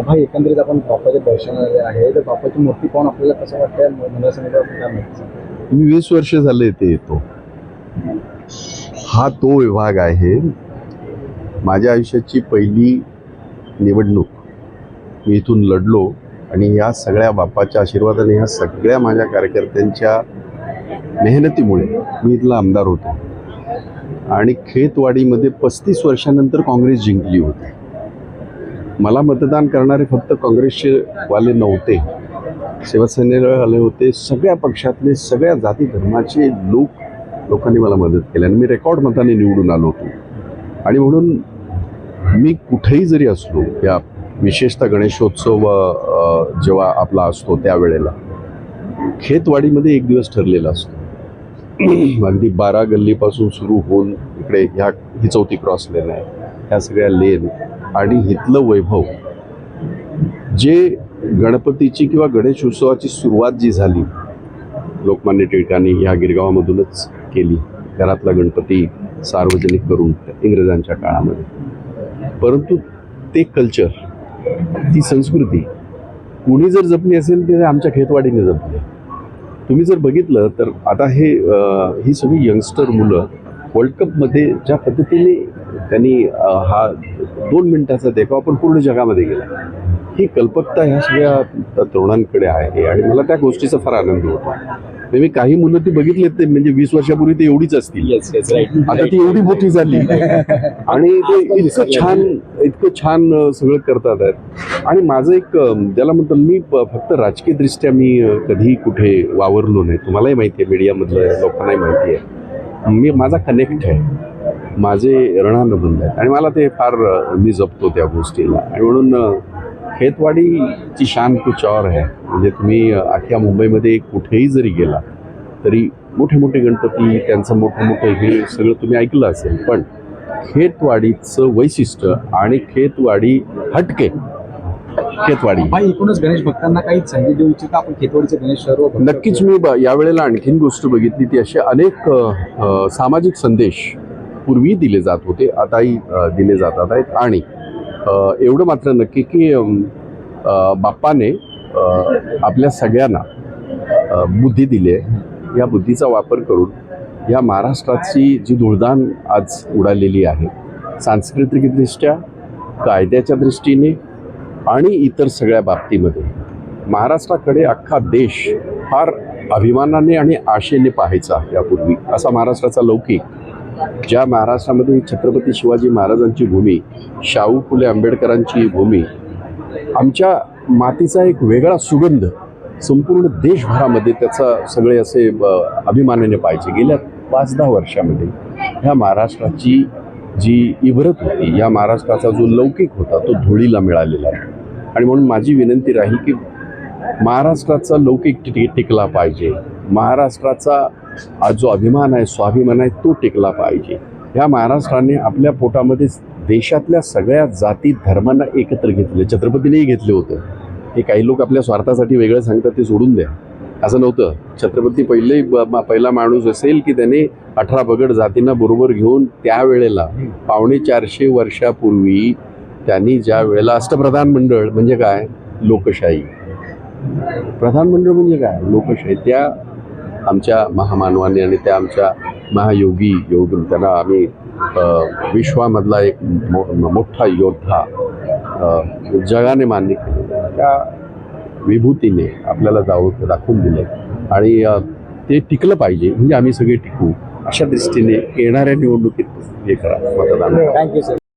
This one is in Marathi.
भाई एकंदरीत आपण बाप्पाच्या दर्शनाला आहे. तर बाप्पाची मूर्ती पाहून आपल्याला कसं वाटतं? मी वीस वर्ष झाले इथे येतो. हा तो विभाग आहे. माझ्या आयुष्याची पहिली निवडणूक. मी इथून लढलो आणि या सगळ्या बाप्पाच्या आशीर्वादाने ह्या सगळ्या माझ्या कार्यकर्त्यांच्या मेहनतीमुळे मी इथला आमदार होतो. आणि खेतवाडीमध्ये पस्तीस वर्षानंतर काँग्रेस जिंकली होती. मला मतदान करणारे फक्त काँग्रेसचे वाले नव्हते. शिवसेनेला आले होते. सगळ्या पक्षातले सगळ्या जाती धर्माचे लोक लोकांनी मला मदत केली आणि मी रेकॉर्ड मताने निवडून आलो होतो. आणि म्हणून मी कुठेही जरी असलो या विशेषतः गणेशोत्सव जेव्हा आपला असतो त्यावेळेला खेतवाडीमध्ये एक दिवस ठरलेला असतो. अगदी बारा गल्लीपासून सुरू होऊन इकडे ह्या ही चौथी क्रॉस लेन आहे. ह्या सगळ्या लेन आणि इथलं वैभव. जे गणपतीची किंवा गणेश उत्सवाची सुरुवात जी झाली लोकमान्य टिळकांनी ह्या गिरगावामधूनच केली घरातला गणपती सार्वजनिक करून इंग्रजांच्या काळामध्ये. परंतु ते कल्चर ती संस्कृती कुणी जर जपली असेल तर आमच्या खेतवाडीने जपली. तुम्ही जर बघितलं तर आता हे ही सगळी यंगस्टर मुलं वर्ल्ड कपमध्ये ज्या पद्धतीने त्यांनी हा दोन मिनिटाचा देखावा आपण पूर्ण जगामध्ये गेला ही कल्पकता ह्या सगळ्या तरुणांकडे आहे आणि मला त्या गोष्टीचा फार आनंद होतो. मी काही मुलं ती बघितली ते म्हणजे वीस वर्षापूर्वी ते एवढीच असतील. आता ती एवढी मोठी झाली. आणि ते इतकं छान इतकं छान सगळं करतात. आहेत आणि माझं एक ज्याला म्हणतो मी फक्त राजकीय दृष्ट्या मी कधी कुठे वावरलो नाही. तुम्हालाही माहिती आहे मीडियामधलं लोकांनाही माहिती आहे. मी माझा कनेक्ट आहे. माझे ऋणानुबंध आहेत. आणि मला ते फार मी जपतो त्या गोष्टीला. आणि म्हणून खेतवाडीची शान कुछ और आहे म्हणजे तुम्ही अख्ख्या मुंबईमध्ये कुठेही जरी गेला तरी मोठे मोठे गणपती त्यांचं मोठं मोठं हे सगळं तुम्ही ऐकलं असेल पण खेतवाडीचं वैशिष्ट्य आणि खेतवाडी हटके खेतवाडी. एकूणच गणेश भक्तांना काही संधी देऊ इच्छिता आपण खेतवाडीचे गणेश भक्त- नक्कीच मी यावेळेला आणखीन गोष्ट बघितली ती असे अनेक सामाजिक संदेश पूर्वी दिले जात होते आताही दिले जातात आहेत. आणि एवढं मात्र नक्की की बाप्पाने आपल्या सगळ्यांना बुद्धी दिली आहे. या बुद्धीचा वापर करून या महाराष्ट्राची जी धुळदाण आज उडालेली आहे सांस्कृतिकदृष्ट्या कायद्याच्या दृष्टीने आणि इतर सगळ्या बाबतीमध्ये महाराष्ट्राकडे अख्खा देश फार अभिमानाने आणि आशेने पाहायचा यापूर्वी. असा महाराष्ट्राचा लौकिक ज्या महाराष्ट्रामध्ये छत्रपती शिवाजी महाराजांची भूमी शाहू फुले आंबेडकरांची भूमी आमच्या मातीचा एक वेगळा सुगंध संपूर्ण देशभरामध्ये त्याचा सगळे असे अभिमानाने पाहिजे गेल्या पाच दहा वर्षामध्ये ह्या महाराष्ट्राची जी इबरत होती या महाराष्ट्राचा जो लौकिक होता तो धुळीला मिळालेला आहे. आणि म्हणून माझी विनंती राहील की महाराष्ट्राचा लौकिक टिक टिकला पाहिजे. महाराष्ट्राचा जो अभिमान आहे स्वाभिमान आहे तो टिकला पाहिजे. ह्या महाराष्ट्राने आपल्या पोटामध्ये देशातल्या सगळ्या जाती धर्मांना एकत्र घेतले. छत्रपतीनेही घेतले होतं. हे काही लोक आपल्या स्वार्थासाठी वेगळं सांगतात ते सोडून द्या. असं नव्हतं. छत्रपती पहिले पहिला माणूस असेल की त्याने अठरा बगड जातींना बरोबर घेऊन त्यावेळेला पावणे चारशे वर्षापूर्वी त्यांनी ज्या वेळेला अष्टप्रधान मंडळ म्हणजे काय? लोकशाही. प्रधानमंडळ म्हणजे काय? लोकशाही. त्या आमच्या महामानवाने आणि त्या आमच्या महायोगी योग त्यांना आम्ही विश्वामधला एक मो मोठा योद्धा जगाने मान्य केलेला त्या विभूतीने आपल्याला जाऊ दाखवून दिले. आणि ते टिकलं पाहिजे म्हणजे आम्ही सगळे टिकू. अशा दृष्टीने येणाऱ्या निवडणुकीत हे करा मतदान थँक्यू सर.